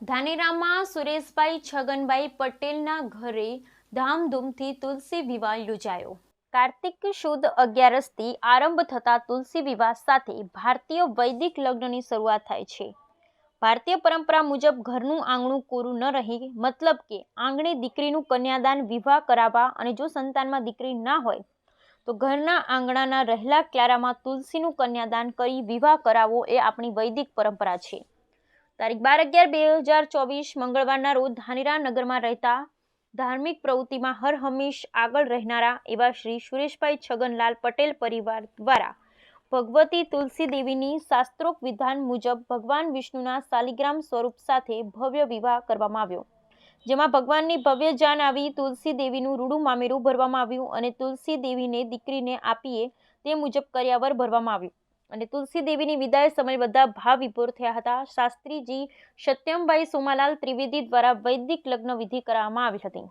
ધાનેરામાં સુરેશભાઈ છગનભાઈ પટેલના ઘરે ધામધૂમથી તુલસી વિવાહ યોજાયો. કાર્તિક શુદ્ધ અગિયારસથી આરંભ થતા તુલસી વિવાહ સાથે ભારતીય વૈદિક લગ્નની શરૂઆત થાય છે. ભારતીય પરંપરા મુજબ ઘરનું આંગણું કોરું ન રહી, મતલબ કે આંગણે દીકરીનું કન્યાદાન વિવાહ કરાવવા અને જો સંતાનમાં દીકરી ના હોય, તો ઘરના આંગણાના રહેલા ક્યારામાં તુલસીનું કન્યાદાન કરી વિવાહ કરાવવો એ આપણી વૈદિક પરંપરા છે. તારીખ બાર અગિયાર બે હજાર ચોવીસ મંગળવારના રોજ ધાનેરા નગરમાં રહેતા ધાર્મિક પ્રવૃત્તિમાં હર હંમેશ આગળ રહેનારા એવા શ્રી સુરેશભાઈ છગનલાલ પટેલ પરિવાર દ્વારા ભગવતી તુલસી દેવીની શાસ્ત્રોક્ત વિધાન મુજબ ભગવાન વિષ્ણુના શાલિગ્રામ સ્વરૂપ સાથે ભવ્ય વિવાહ કરવામાં આવ્યો. જેમાં ભગવાનની ભવ્ય જાન આવી, તુલસી દેવીનું રૂડું મામેરું ભરવામાં આવ્યું અને તુલસી દેવીને દીકરીને આપીએ તે મુજબ કર્યાવર ભરવામાં આવ્યું. અને તુલસી દેવીની વિદાય સમય બધા ભાવ વિભોર થયા હતા. શાસ્ત્રીજી સત્યમભાઈ સોમાલાલ ત્રિવેદી દ્વારા વૈદિક લગ્ન વિધિ કરવામાં આવી હતી.